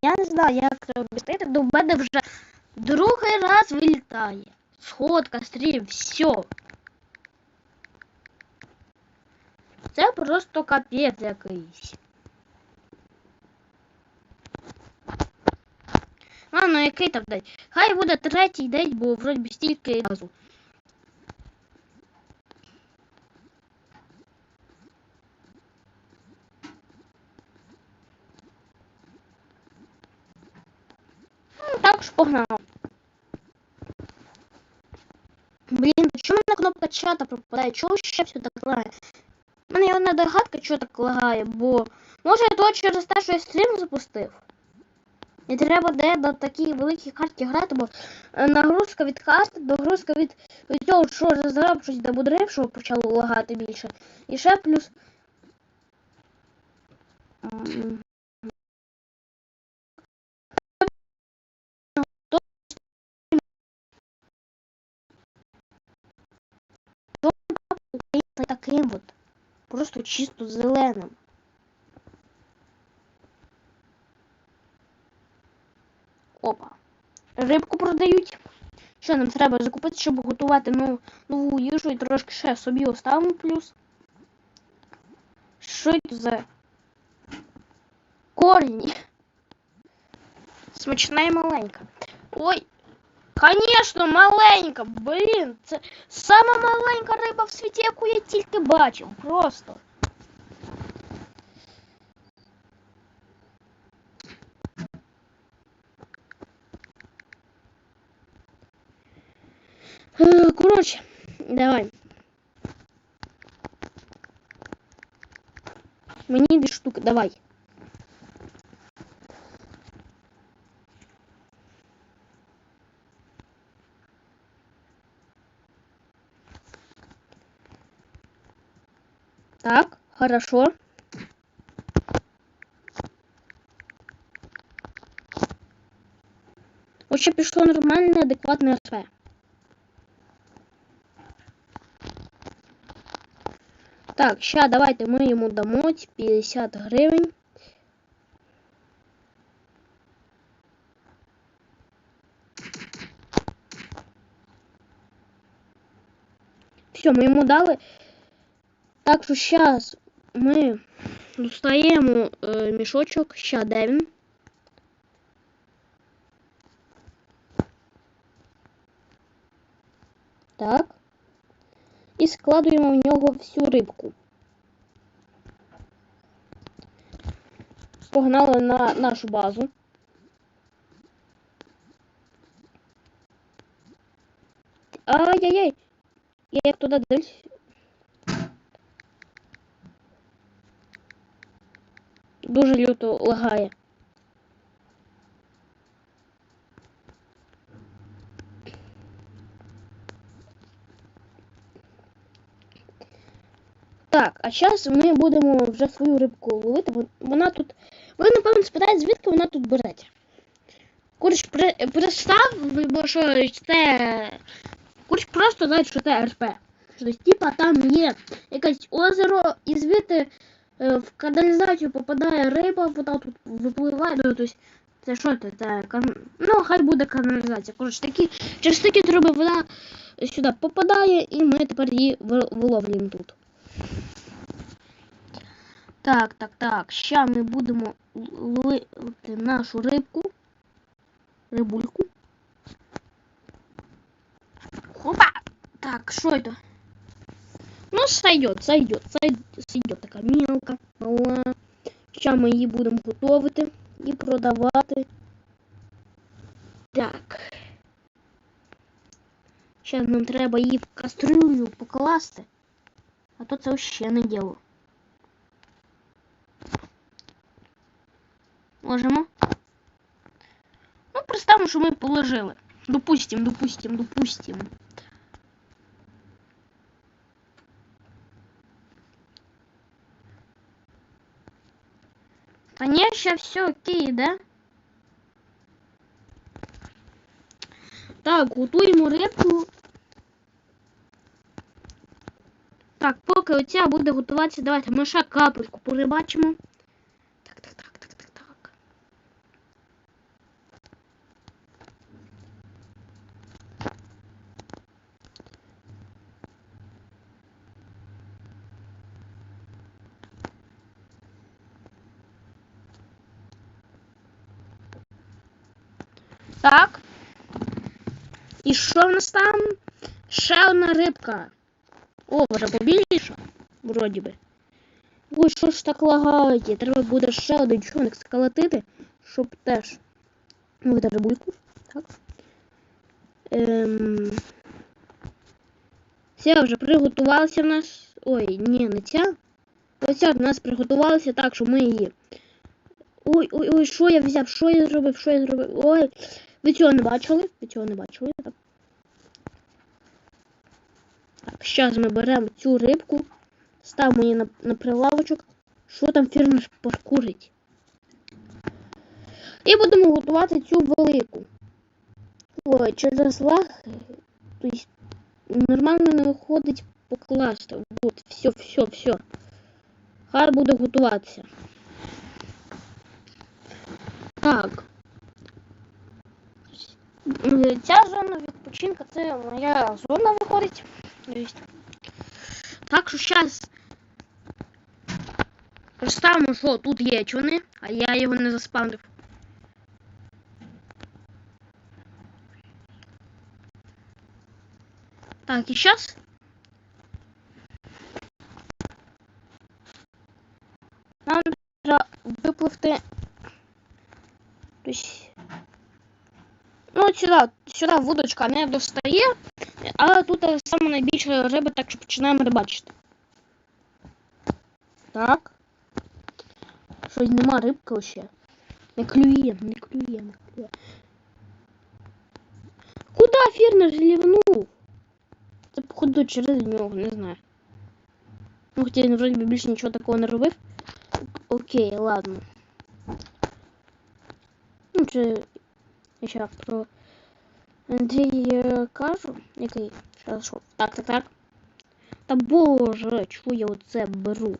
Я не знаю, як це об'яснити, до мене вже другий раз вилітає. Сходка, стрім, все. Це просто капець якийсь. Ладно, який там день? Хай буде третій день, бо вроді стільки разу. Так ж погнав. Блін, чому мене кнопка чата пропадає? Чого ще все так лагає? У мене є одна догадка, чого так лагає, бо може то через те, що я стрім запустив. І треба де на такій великій карті грати, бо е, нагрузка від карти, нагрузка від, від цього, що розраб щось добудрив, що почало лагати більше. І ще плюс. Таким от. Просто чисто зеленим. Опа. Рибку продають. Що нам треба закупити, щоб готувати ну, нову їжу і трошки ще собі оставимо плюс. Що це за корні? Смачна і маленька. Ой, Конечно, маленька, блін, це сама маленька риба в світі, яку я тільки бачив. Просто. Е, Коротше, давай. Мені дві штуки, давай. Хорошо. Отже, пішло нормальне, адекватне РП. Так, ща давайте ми йому дамо 50 гривень. Все, ми йому дали. Так що зараз ми достаємо е, мішочок, ще де він. Так. І складуємо в нього всю рибку. Погнали на нашу базу. Ай-яй-яй! Я як туди дивлюсь. Дуже люто лагає. Так, а зараз ми будемо вже свою рибку ловити. Вон- Вона тут. Ви, напевно, спитаєте, звідки вона тут береться. Курч при... представ, бо що це. Курч просто знає, що це РП. Типа, там є якесь озеро, і звідти в каналізацію попадає риба, вода тут випливає. Ну, тобто, це що це? Це. Ну, хай буде каналізація. Коротше, такі, через такі труби вода сюди попадає, і ми тепер її ви- виловлюємо тут. Так, так, так. Ща ми будемо ловити нашу рибку. Рибульку. Хопа! Так, що это? Ну, сойдет, сойдет, сойдет така мілка, мала. Ща ми її будемо готувати і продавати. Так. Зараз нам треба її в кастрюлю покласти. А то це ще не діло. Можемо? Ну, представимо, що ми положили. Допустим, допустим, допустим. Конечно, все окей, да? Так, готуємо рибку. Так, поки оця буде готуватися, давайте ми ще капельку порибачимо. Так, так, так, так, так, так. Так. І що в нас там? Ще одна рибка. О, вже побільше. Вроді би. Ой, що ж так лагає? Треба буде ще один човник сколотити, щоб теж ловити рибульку. Так. Ем... Ця вже приготувалася в нас. Ой, ні, не ця. Оця в нас приготувалася так, що ми її. Ой, ой, ой, що я взяв? Що я зробив? Що я зробив? Ой. Ви цього не бачили? Ви цього не бачили? Так. Так, зараз ми беремо цю рибку, ставимо її на, на прилавочок. Що там фірмер паркурить? І будемо готувати цю велику. Ой, через лаг. Тобто нормально не виходить покласти. От, все, все, все. Хай буде готуватися. Так. Ця зона відпочинку це моя зона виходить. Так що зараз представимо, що тут є човни, а я його не заспавнив. Так, і зараз. Нам треба випливти. Тобто, ну, от сюди, сюди вудочка не достає, але тут саме найбільше риби, так що починаємо рибачити. Так. Щось нема рибки ще. Не клює, не клює, не клює. Куда фірмер злівнув? Це походу через нього, не знаю. Ну, хоча він вроді більше нічого такого не робив. Окей, ладно. Ну, чи я ще про Андрій е, кажу, який зараз що? Так, так, так. Та боже, чого я оце беру?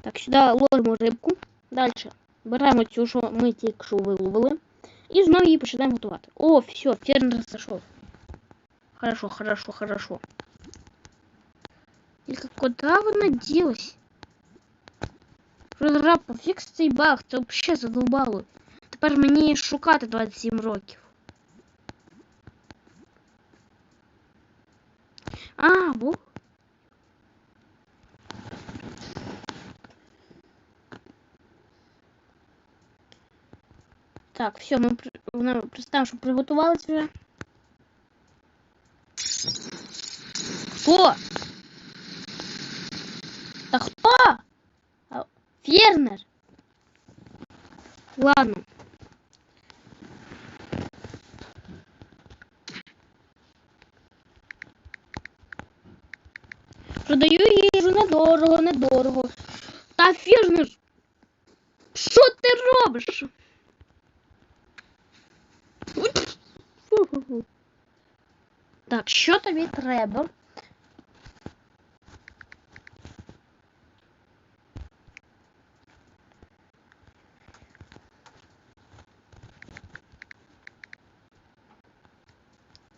Так, сюди ложимо рибку. Далі беремо цю, що ми тільки що виловили. І знову її починаємо готувати. О, все, фермер зайшов. Хорошо, хорошо, хорошо. Тільки куди вона ділась? Розраб, пофікс цей баг, це взагалі задолбало. Тепер мені шукати 27 років. А, бо. Так, все, ми представимо, що приготувалися вже. Хто? Та хто? А, Фермер. Ладно. Продаю їжу недорого, недорого. Та фермер. Що ти робиш? Так, що тобі треба?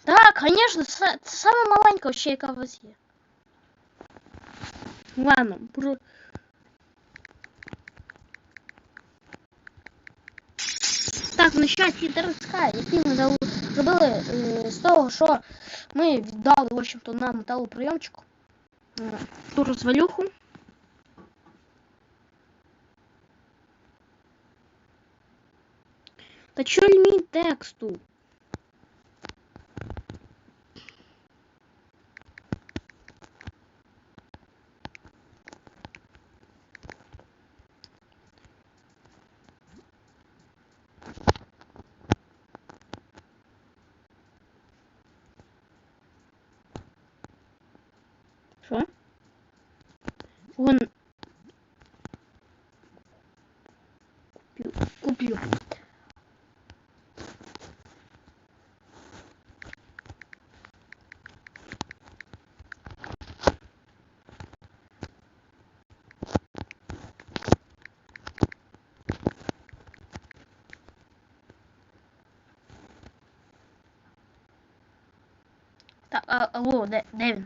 Так, конечно, це це саме маленька ще яка. Ладно, про... Так, на щастя Терска, який ми зробили з того, що ми віддали, в общем-то, на металоприйомчику. Е, Ту розвалюху. Та чо ліміт тексту? Що? Вон. Куплю. Куплю. Так, а, алло, де, де він?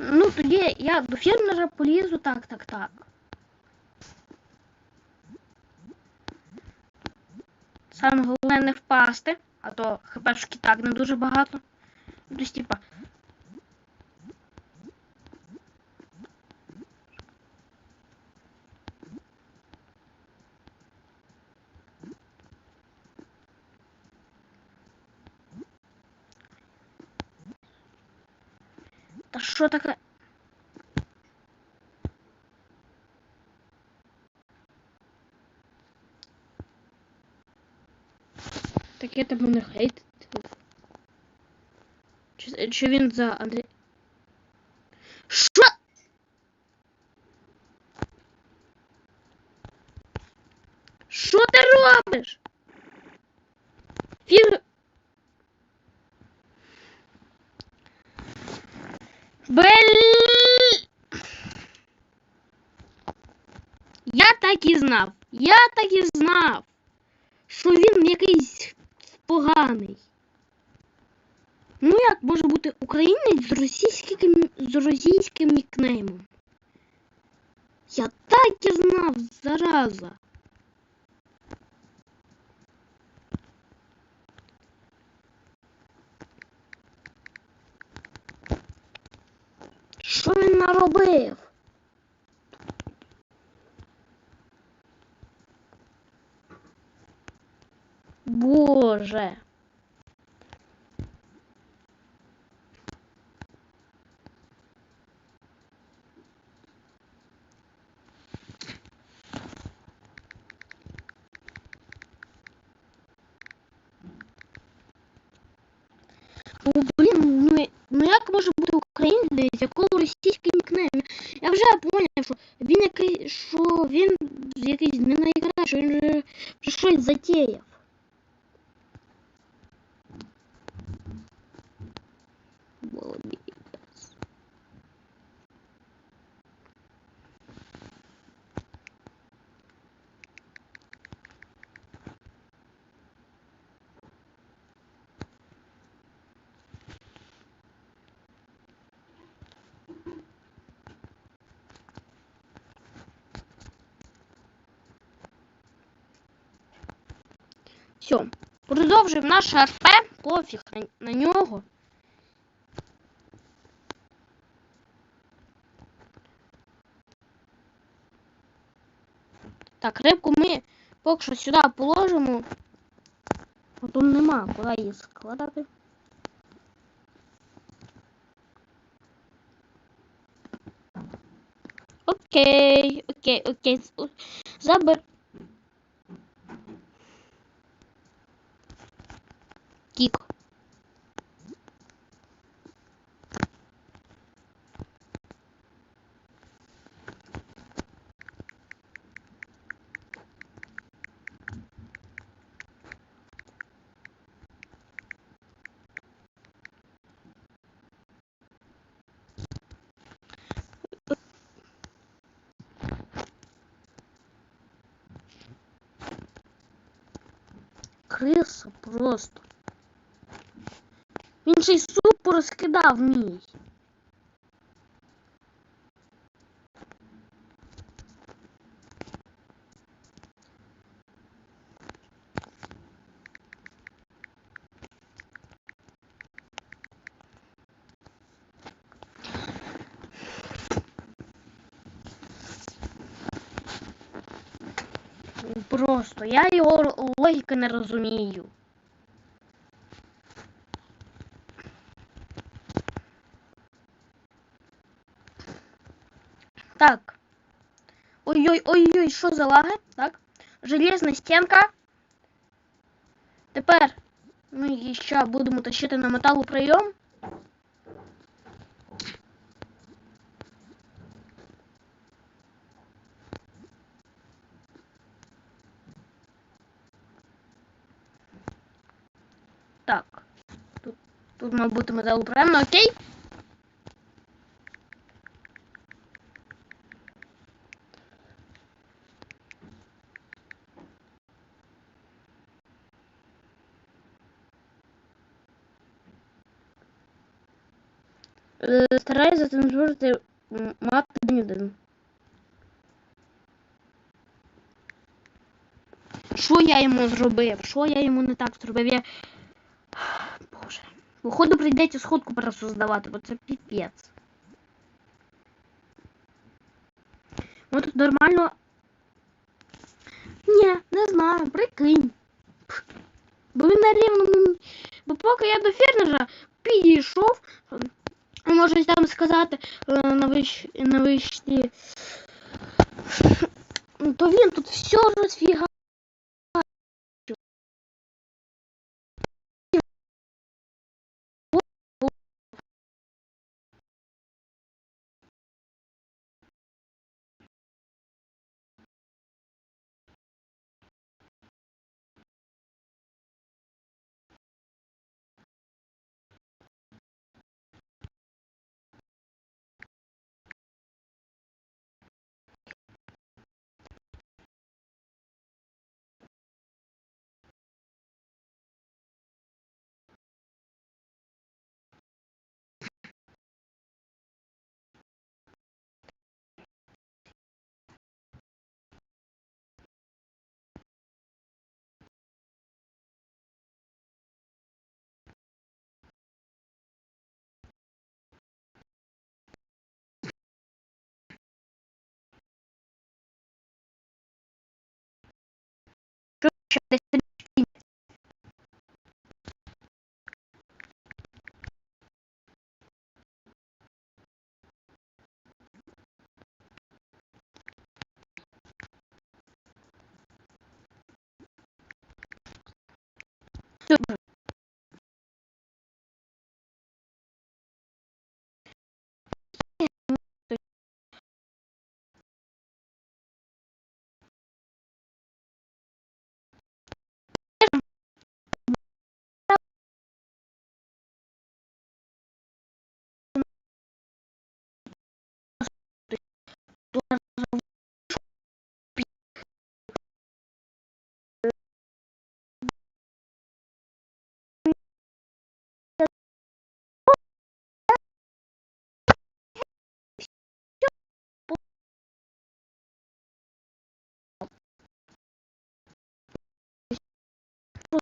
Ну, тоді я до фермера полізу, так, так, так. Саме головне не впасти, а то хпшки так не дуже багато. Тобто, типа. Та що таке? Таке тебе не хейт. Чи, чи він за Андрій? Що? Що ти робиш? Фіг... Бель... Я так і знав. Я так і знав, що він якийсь поганий. Ну як може бути українець з російським, з російським нікнеймом? Я так і знав, зараза. Що він наробив? Боже. Ну, блін, ну, і- ну як може бути українець, з якого російський нікнейм? Я вже поняв, що він який, що він якийсь не найкращий, він же вже щось затіяв. Молодець. Все, продовжуємо наше РП, пофіг на, нього. Так, рибку ми поки що сюди положимо. Тут нема, куди її складати. Окей, окей, окей. Забер. Тік. Криса просто. Він ще й суп порозкидав мій. Просто я його логіки не розумію. Так. Ой-ой, що за лаги? Так. Железна стінка. Тепер ми ще будемо тащити на металоприйом. Так. Тут, тут має бути металоприйом, ну окей. Стараюсь зацензурити мат день один. Що я йому зробив? Що я йому не так зробив? Я... Боже. Походу прийдеться сходку просто здавати, бо це піпець. Ну тут нормально. Ні, не знаю, прикинь. Бо він на рівному. Бо поки я до фермера підійшов, можна там сказати е, на вищ... на вищі. То він тут все розфіга. Що десь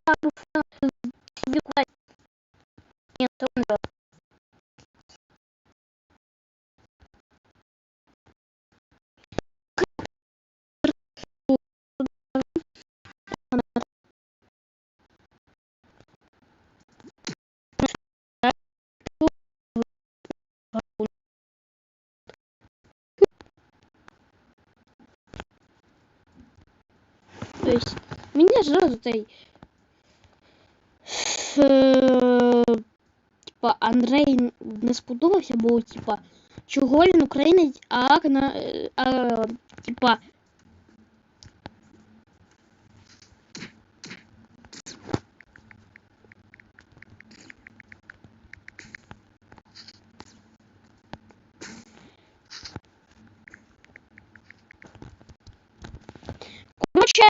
lado francês de То есть меня Типа Андрей не сподобався, бо типа чого він українець, а, на, е, а типа. Короче,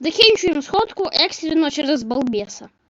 закінчуємо сходку екстрено через балбеса.